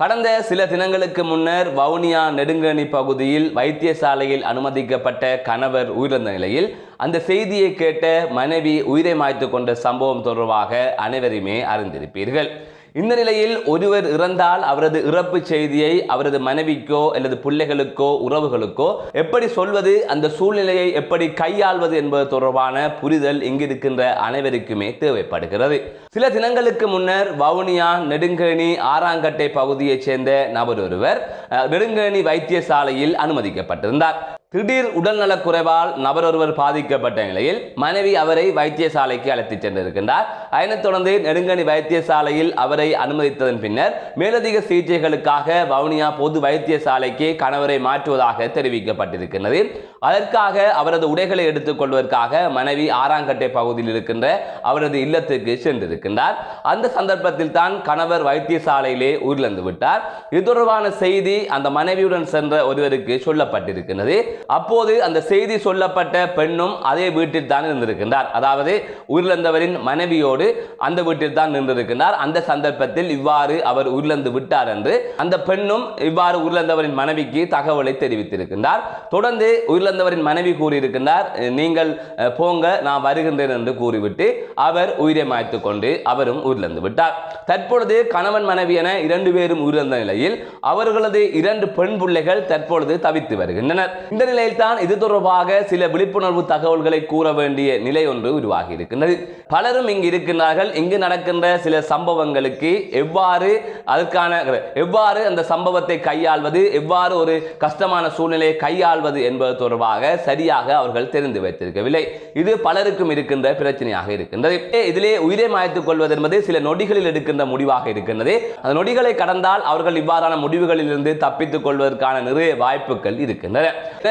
கடந்த சில தினங்களுக்கு முன்னர் வவுனியா நெடுங்கணி பகுதியில் வைத்தியசாலையில் அனுமதிக்கப்பட்ட கணவர் உயிரிழந்த நிலையில் அந்த செய்தியை கேட்ட மனைவி உயிரை மாய்த்து கொண்ட சம்பவம் தொடர்பாக அனைவருமே அறிந்திருப்பீர்கள். இந்த நிலையில் ஒருவர் இறந்தால் அவரது இறப்பு செய்தியை அவரது மனைவிக்கோ அல்லது பிள்ளைகளுக்கோ உறவுகளுக்கோ எப்படி சொல்வது அந்த சூழ்நிலையை எப்படி கையாள்வது என்பது தொடர்பான புரிதல் இங்கிருக்கின்ற அனைவருக்குமே தேவைப்படுகிறது. சில தினங்களுக்கு முன்னர் வவுனியா நெடுங்கணி ஆறாங்கட்டை பகுதியைச் சேர்ந்த நபர் ஒருவர் அஹ், நெடுங்கணி வைத்தியசாலையில் அனுமதிக்கப்பட்டிருந்தார். திடீர் உடல்நலக் குறைவால் நபர் ஒருவர் பாதிக்கப்பட்ட நிலையில் மனைவி அவரை வைத்தியசாலைக்கு அழைத்துச் சென்றிருக்கின்றார். அதனைத் தொடர்ந்து நெடுங்கணி வைத்தியசாலையில் அவரை அனுமதித்ததன் பின்னர் மேலதிக சிகிச்சைகளுக்காக வவுனியா பொது வைத்தியசாலைக்கு கணவரை மாற்றுவதாக தெரிவிக்கப்பட்டிருக்கின்றது. அதற்காக அவரது உடைகளை எடுத்துக் கொள்வதற்காக மனைவி ஆறாங்கட்டை பகுதியில் இருக்கின்ற அவரது இல்லத்துக்கு சென்றிருக்கின்றார். அந்த சந்தர்ப்பத்தில் தான் கணவர் வைத்தியசாலையிலே உயிரிழந்து விட்டார் இது தொடர்பான செய்தி அந்த மனைவியுடன் சென்ற ஒருவருக்கு சொல்லப்பட்டிருக்கின்றது. அப்போது அந்த செய்தி சொல்லப்பட்ட பெண்ணும் அதே வீட்டில் தான் நின்றிருக்கின்றார் அதாவது உயிரிழந்தவரின் மனைவியோடு அந்த வீட்டில் தான் நின்றிருக்கின்றார். அந்த சந்தர்ப்பத்தில் இவ்வாறு அவர் உயிரிழந்து விட்டார் என்று அந்த பெண்ணும் இவ்வாறு உயிரிழந்தவரின் மனைவிக்கு தகவலை தெரிவித்திருக்கின்றார். தொடர்ந்து உயிரிழந்தவரின் மனைவி கூறியிருக்கின்றார் நீங்கள் போங்க நான் வருகின்றேன் என்று கூறிவிட்டு அவர் உயிரை மாய்த்து கொண்டு அவரும் உயிரிழந்து விட்டார். தற்பொழுது கணவன் மனைவி என இரண்டு பேரும் உயிரிழந்த நிலையில் அவர்களது இரண்டு பெண் பிள்ளைகள் தற்பொழுது தவித்து வருகின்றனர். இந்த நிலையில் தான் இது தொடர்பாக சில விழிப்புணர்வு தகவல்களை கூற வேண்டிய நிலை ஒன்று உருவாகி இருக்கின்றது. பலரும் இங்கு இருக்கின்றார்கள். இங்கு நடக்கின்ற சில சம்பவங்களுக்கு எவ்வாறு அதற்கான எவ்வாறு அந்த சம்பவத்தை கையாள்வது எவ்வாறு ஒரு கஷ்டமான சூழ்நிலையை கையாள்வது என்பது தொடர்பாக சரியாக அவர்கள் தெரிந்து வைத்திருக்கவில்லை. இது பலருக்கும் இருக்கின்ற பிரச்சனையாக இருக்கின்றது. இதிலே உயிரை மாய்த்துக் கொள்வது என்பது சில நொடிகளில் எடுக்கின்ற முடிவாக இருக்கின்றது. அந்த நொடிகளை கடந்தால் அவர்கள் இவ்வாறான முடிவுகளிலிருந்து தப்பித்துக் கொள்வதற்கான நிறைய வாய்ப்புகள் இருக்கின்றன.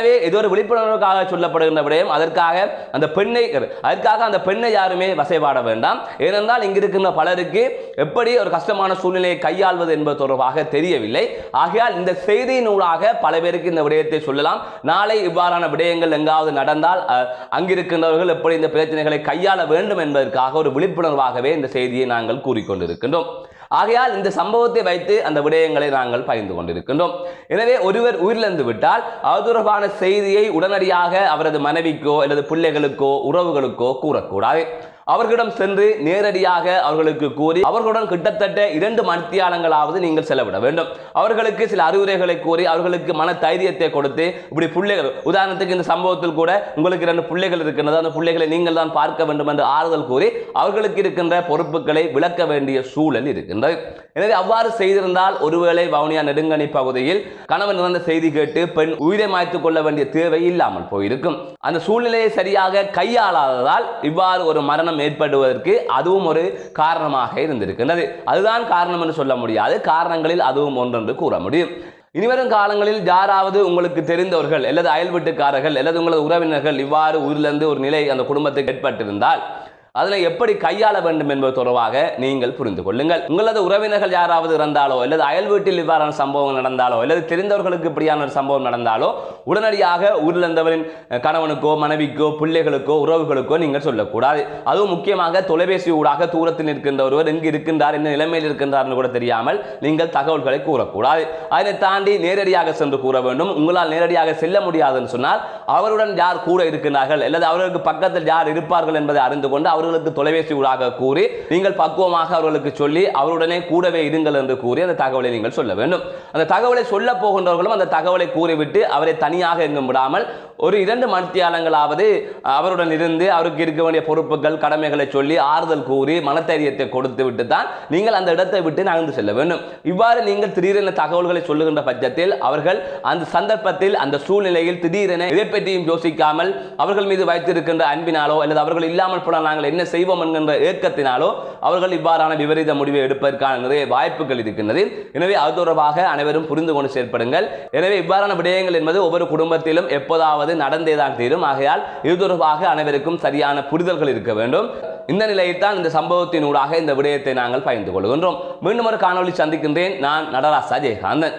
எனவே இது ஒரு விழிப்புணர்வுக்காக சொல்லப்படுகின்ற விடயம் அதற்காக அந்த பெண்ணை அதற்காக அந்த பெண்ணை யாருமே வசைபாட வேண்டாம். ஏனென்றால் இங்கிருக்கின்ற பலருக்கு எப்படி ஒரு கஷ்டமான சூழ்நிலையை கையாள்வது என்பது தொடர்பாக தெரியவில்லை. ஆகையால் இந்த செய்தியினூடாக பல பேருக்கு இந்த விடயத்தை சொல்லலாம். நாளை இவ்வாறான விடயங்கள் எங்காவது நடந்தால் அஹ், அங்கிருக்கின்றவர்கள் எப்படி இந்த பிரச்சனைகளை கையாள வேண்டும் என்பதற்காக ஒரு விழிப்புணர்வாகவே இந்த செய்தியை நாங்கள் கூறிக்கொண்டிருக்கின்றோம். ஆகையால் இந்த சம்பவத்தை வைத்து அந்த விடயங்களை நாங்கள் பகிர்ந்து கொண்டிருக்கின்றோம். எனவே ஒருவர் உயிரிழந்து விட்டால் அது தொடர்பான செய்தியை உடனடியாக அவரது மனைவிக்கோ அல்லது பிள்ளைகளுக்கோ உறவுகளுக்கோ கூறக்கூடாது. அவர்களிடம் சென்று நேரடியாக அவர்களுக்கு கூறி அவர்களுடன் கிட்டத்தட்ட இரண்டு மணித்தியாலங்களாவது நீங்கள் செலவிட வேண்டும். அவர்களுக்கு சில அறிவுரைகளை கூறி அவர்களுக்கு மன தைரியத்தை கொடுத்து இப்படி பிள்ளைகள் உதாரணத்துக்கு இந்த சம்பவத்தில் கூட உங்களுக்கு இரண்டு பிள்ளைகள் இருக்கின்றது. அந்த பிள்ளைகளை நீங்கள் தான் பார்க்க வேண்டும் என்று ஆறுதல் கூறி அவர்களுக்கு இருக்கின்ற பொறுப்புகளை விளக்க வேண்டிய சூழல் இருக்கின்றது. எனவே அவ்வாறு செய்திருந்தால் ஒருவேளை வவுனியா நெடுங்கணி பகுதியில் கணவன் இறந்த செய்தி கேட்டு பெண் உயிரை மாய்த்துக் கொள்ள வேண்டிய தேவை இல்லாமல் போயிருக்கும். அந்த சூழ்நிலையை சரியாக கையாளாததால் இவ்வாறு ஒரு மரணம் ஏற்படுவதற்கு அதுவும் ஒரு காரணமாக இருந்திருக்கின்றது. அதுதான் காரணம் என்று சொல்ல முடியாது. காரணங்களில் அதுவும் ஒன்றென்று கூற முடியும். இனிவரும் காலங்களில் யாராவது உங்களுக்கு தெரிந்தவர்கள் அல்லது அயல் வீட்டுக்காரர்கள் அல்லது உங்களது உறவினர்கள் இவ்வாறு உயிரிழந்து ஒரு நிலை அந்த குடும்பத்துக்கு ஏற்பட்டிருந்தால் அதனை எப்படி கையாள வேண்டும் என்பது தொடர்பாக நீங்கள் புரிந்து கொள்ளுங்கள். உங்களது உறவினர்கள் யாராவது இறந்தாலோ அல்லது அயல் வீட்டில் இவ்வாறான சம்பவம் நடந்தாலோ அல்லது தெரிந்தவர்களுக்கு இப்படியான ஒரு சம்பவம் நடந்தாலோ உடனடியாக உயிரிழந்தவரின் இருந்தவரின் கணவனுக்கோ மனைவிக்கோ பிள்ளைகளுக்கோ உறவுகளுக்கோ நீங்கள் சொல்லக்கூடாது. அதுவும் முக்கியமாக தொலைபேசி ஊடாக தூரத்தில் இருக்கின்ற ஒருவர் எங்கு இருக்கின்றார் என்ன நிலைமையில் இருக்கின்றார் கூட தெரியாமல் நீங்கள் தகவல்களை கூறக்கூடாது. அதனை தாண்டி நேரடியாக சென்று கூற வேண்டும். உங்களால் நேரடியாக செல்ல முடியாதுன்னு சொன்னால் அவருடன் யார் கூட இருக்கிறார்கள் அல்லது அவர்களுக்கு பக்கத்தில் யார் இருப்பார்கள் என்பதை அறிந்து கொண்டு அவர்களுக்கு தொலைபேசி ஊடாக கூறி நீங்கள் பக்குவமாக அவர்களுக்கு சொல்லி அவருடனே கூடவே இருங்கள் என்று கூறி அந்த தகவலை நீங்கள் சொல்ல வேண்டும். அந்த தகவலை சொல்ல போகின்றவர்களும் அந்த தகவலை கூறிவிட்டு அவரை தனியாக எங்கும் விடாமல் ஒரு இரண்டு மணித்தியாலங்களாவது அவருடன் இருந்து அவருக்கு இருக்க வேண்டிய பொறுப்புகள் கடமைகளை சொல்லி ஆறுதல் கூறி மனத்தைரியத்தை கொடுத்து விட்டு தான் நீங்கள் அந்த இடத்தை விட்டு நகர்ந்து செல்ல வேண்டும். இவ்வாறு நீங்கள் திடீரென தகவல்களை சொல்லுகின்ற பட்சத்தில் அவர்கள் அந்த சந்தர்ப்பத்தில் அந்த சூழ்நிலையில் திடீரென இதை பற்றியும் யோசிக்காமல் அவர்கள் மீது வைத்திருக்கின்ற அன்பினாலோ அல்லது அவர்கள் இல்லாமல் போனால் நாங்கள் என்ன செய்வோம் என்கின்ற ஏக்கத்தினாலோ அவர்கள் இவ்வாறான விபரீத முடிவை எடுப்பதற்கான நிறைய வாய்ப்புகள் இருக்கின்றது. எனவே அது தொடர்பாக அனைவரும் புரிந்து கொண்டு செயற்படுங்கள் எனவே இவ்வாறான விடயங்கள் என்பது ஒவ்வொரு குடும்பத்திலும் எப்போதாவது நடந்தேதான் தீரும். ஆகையால் இது தொடர்பாக அனைவருக்கும் சரியான புரிதல்கள் இருக்க வேண்டும். இந்த நிலையில் தான் இந்த சம்பவத்தினூடாக இந்த விடயத்தை நாங்கள் பகிர்ந்து கொள்கின்றோம். மீண்டும் ஒரு காணொளி சந்திக்கின்றேன். நான் நடராசா ஜெயகாந்தன்.